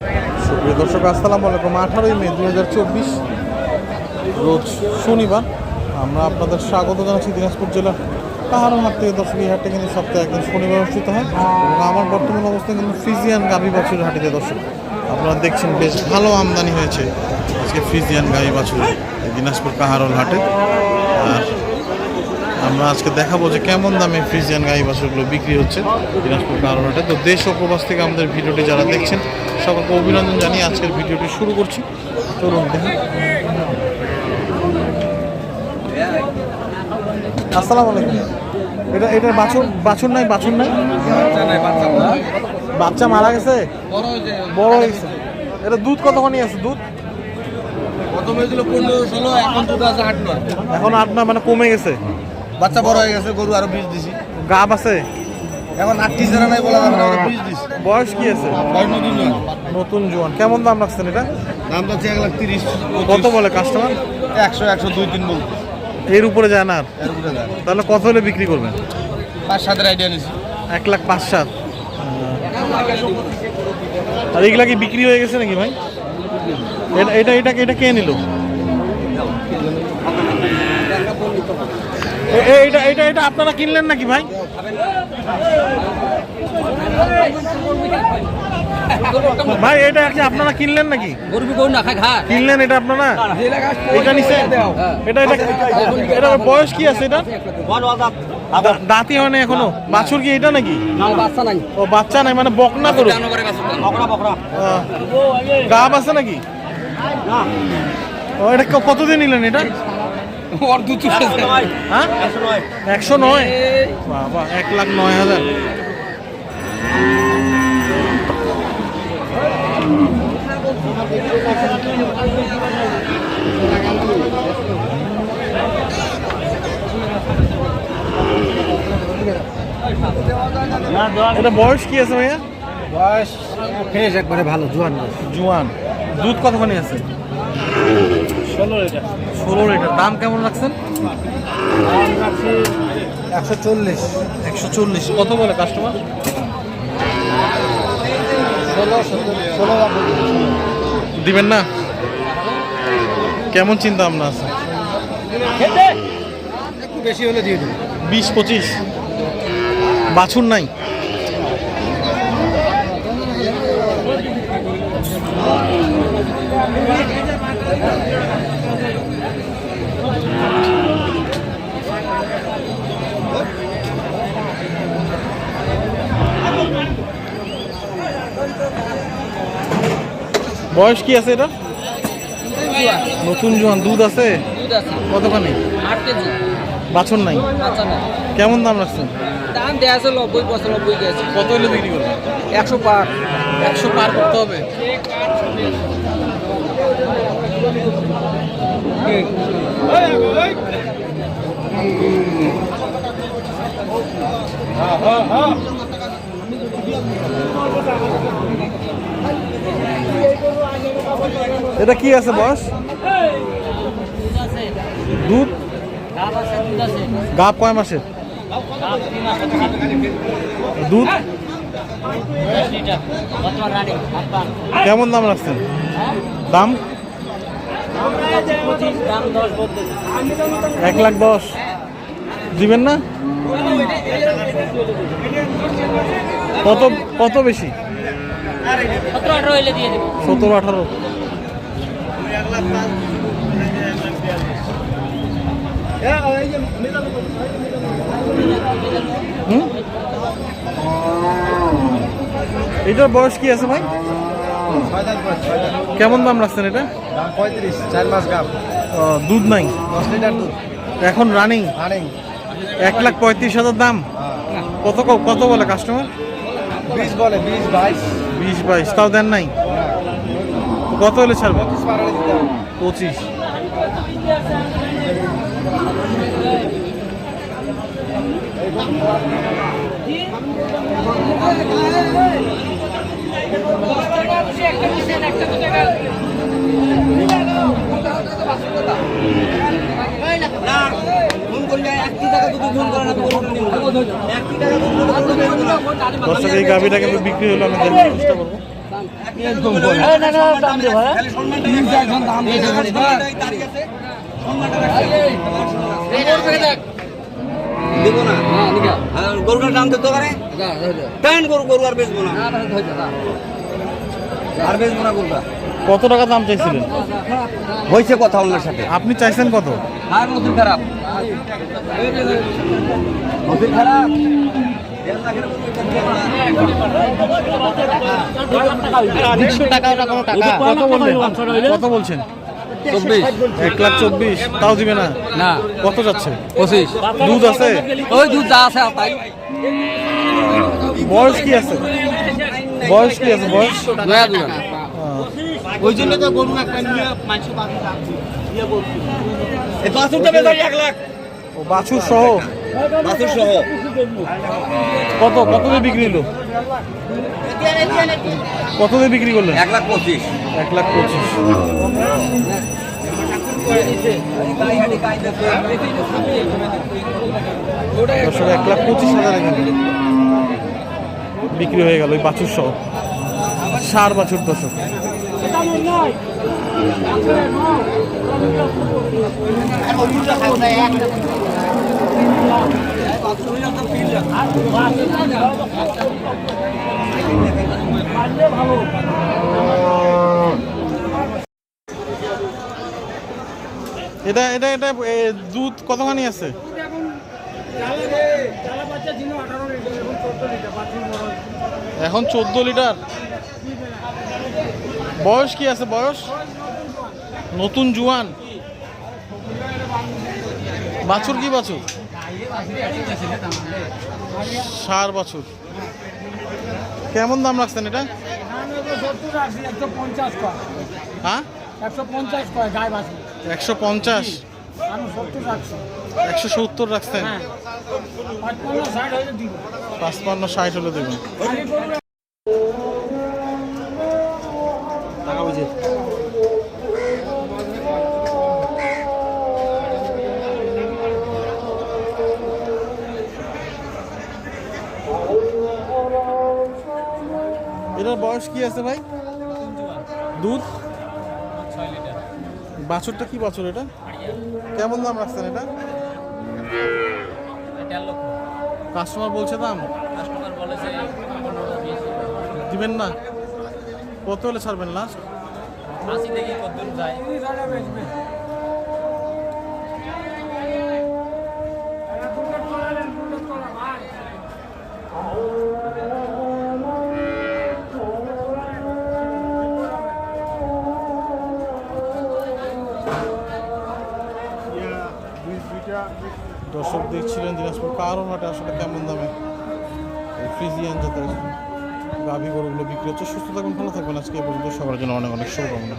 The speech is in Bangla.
প্রিয় দর্শক, আসসালামু আলাইকুম। আঠারোই মে দু হাজার চব্বিশ রোজ শনিবার আমরা আপনাদের স্বাগত জানাচ্ছি দিনাজপুর জেলার পাহাড় হাট থেকে। দর্শক, এই হাটটা কিন্তু সপ্তাহে একদিন শনিবার অনুষ্ঠিত হয় এবং আমার বর্তমান অবস্থায় কিন্তু ফিজিয়ান গাভী বাছুর হাটিতে দর্শক, আপনারা দেখছেন বেশ ভালো আমদানি হয়েছে আজকে ফিজিয়ান গাভী বাছুর দিনাজপুর কাহারল হাটে। আর আমরা আজকে দেখাবো যে কেমন দামে ফ্রিজিয়ান গাই বাছুরগুলো বিক্রি হচ্ছে দিনাজপুর কারণটা তো দেশ ও প্রবাস থেকে আমাদের ভিডিওটি যারা দেখছেন সকলকে অভিনন্দন জানিয়ে আজকের ভিডিওটি শুরু করছি। চলুন দেখুন আসসালামু আলাইকুম। এটা এটার বাছুর বাছুর নাই বাছুর নাই? বাচ্চা মারা। গেছে? বড় হয়ে গেছে এটা দুধ কতখানি আছে দুধ? প্রথম হয়েছিল পনেরো ষোলো এখন আছে আট নয়। এখন আট না মানে কমে গেছে। বাচ্চা বড় হয়ে গেছে গরু আরও বীজ দিছি। গাব আছে? এখন আটটি জেলা নাই বলা যাবে বীজ দিছি। বয়স কি আছে? নতুন জন নতুন জোয়ান। কেমন দাম রাখছেন এটা? দাম যাচ্ছে এক লাখ তিরিশ কত বলে কাস্টমার একশো একশো দুই তিন বলতে এর উপরে যায় না এর উপরে যায় তাহলে কত হলে বিক্রি করবেন? পাঁচ সাতের আইডিয়া নিছি। এক লাখ পাঁচ সাত। আর এগুলা কি বিক্রি হয়ে গেছে নাকি ভাই? এটা এটা এটা এটা কে নিল? এ- এ- এটা এটা এটা আপনারা কিনলেন নাকি ভাই? ভাই এটা কি আপনারা কিনলেন নাকি? গরু না খায় খা কিনলেন এটা আপনারা? এটা নিছে এটা এটা এটা বয়স কি আছে এটা দাঁতি হয় না এখনও? বাছুর কি এটা নাকি? বাচ্চা নাই। ও বাচ্চা নাই মানে বকনা করো গাব আছে নাকি? ও এটা কতদিন নিলেন এটা? ওর দুধ হ্যাঁ? একশো নয়। বাবা এক লাখ নয় হাজার। এটা বয়স কি আছে ভাইয়া? বয়স ফ্রেশ একবারে ভালো জোয়ান জুয়ান। দুধ কতখানি আছে? ষোলো এটা ষোলো লিটার। দাম কেমন রাখছেন? একশো চল্লিশ। একশো চল্লিশ। কত বলে কাস্টমার দিবেন না? কেমন চিন্তা ভাবনা আছে? একটু বেশি হলে দিয়ে দিন বিশ পঁচিশ। বাছুর নাই? বয়স কি আছে এটা? নতুন জোয়ান দুধ আছে? কতখানি? বাছুর নাই? কেমন দাম রাখছেন? দাম দেওয়া আছে নব্বই পঁচানব্বই গেছে কত হলে বিক্রি করবেন? একশো পার। একশো পার করতে হবে? এটা কি আছে বস? দুধ? গাপ কয় মাসের দুধ? কেমন দাম রাখছেন? দাম? এক লাখ দশ। দিবেন না? কত কত বেশি? সতেরো আঠারো হইলে দিয়ে দেবো সতেরো আঠারো হুম? এটার বয়স কি আছে ভাই? কেমন দাম রাখছেন এটা? পঁয়ত্রিশ চার মাস গাম দুধ নাই? দশ লিটার দুধ। এখন রানিং রানিং এক লাখ পঁয়ত্রিশ হাজার দাম? কত ক- কত বলে কাস্টমার বিশ বলে বিশ বাইশ। বিশ বাইশ তাও দেন নাই? কত হলে ছাড়বেন পঁচিশ। দর্শক এই গাভিটা কিন্তু বিক্রি হলো আমি চেষ্টা করব। দেব না হ্যাঁ, গরুটার দাম তো দোকানে টাইন গরু গরু আর বেচবো না আর বেচবো না গরুটা কত টাকা দাম চাইছিলেন? হয়েছে কথা ওনার সাথে। আপনি চাইছেন কত? আর নতুন খারাপ। নতুন খারাপ? দেড়শো টাকা না কোনো টাকা কত বললেন? কত বলছেন? চব্বিশ। এক লাখ চব্বিশ। তাও দিবে না? না। কত যাচ্ছে? পঁচিশ। দুধ আছে? ওই দুধ যা আছে তাই। বয়স কি আছে? বয়স কি আছে? বয়স? দুধ ওই জন্য তো গরু একটা নিয়ে এক লাখ ও বাছুর সহ? বাছুর সহ। কত কত দিয়ে বিক্রি হলো? কত দিয়ে বিক্রি করলেন? এক লাখ পঁচিশ। এক লাখ পঁচিশ। এক লাখ পঁচিশ হাজারে বিক্রি হয়ে গেল ওই বাছুর সহ। সার বাছুর দর্শক। এটা এটা এটা দুধ কতখানি আছে? এখন চোদ্দ লিটার। বয়স কি আছে, বয়স? নতুন জুয়ান। বাছুর কি বাছুর? সার বছর। কেমন দাম রাখছেন এটা? হ্যাঁ? একশো পঞ্চাশ। একশো সত্তর রাখছি রাখছেন? পাঁচপান্ন, ষাট হলে দেবেন। আগে করবে কি আছে ভাই? দুধ? বাছরটা কি বাছর এটা? কেমন দাম রাখছেন এটা? কাস্টমার বলছে দাম? দিবেন না? কত হলে ছাড়বেন লাস্ট দর্শক দেখছিলেন দিনাজপুর। কারণটা আসলে কেমন দামে? এই ফ্রিজিয়ান জাতের গাভী গরুগুলো বিক্রি হচ্ছে। সুস্থ থাকুন, ভালো থাকবেন আজকে এ পর্যন্ত সবার জন্য অনেক অনেক শুভকামনা।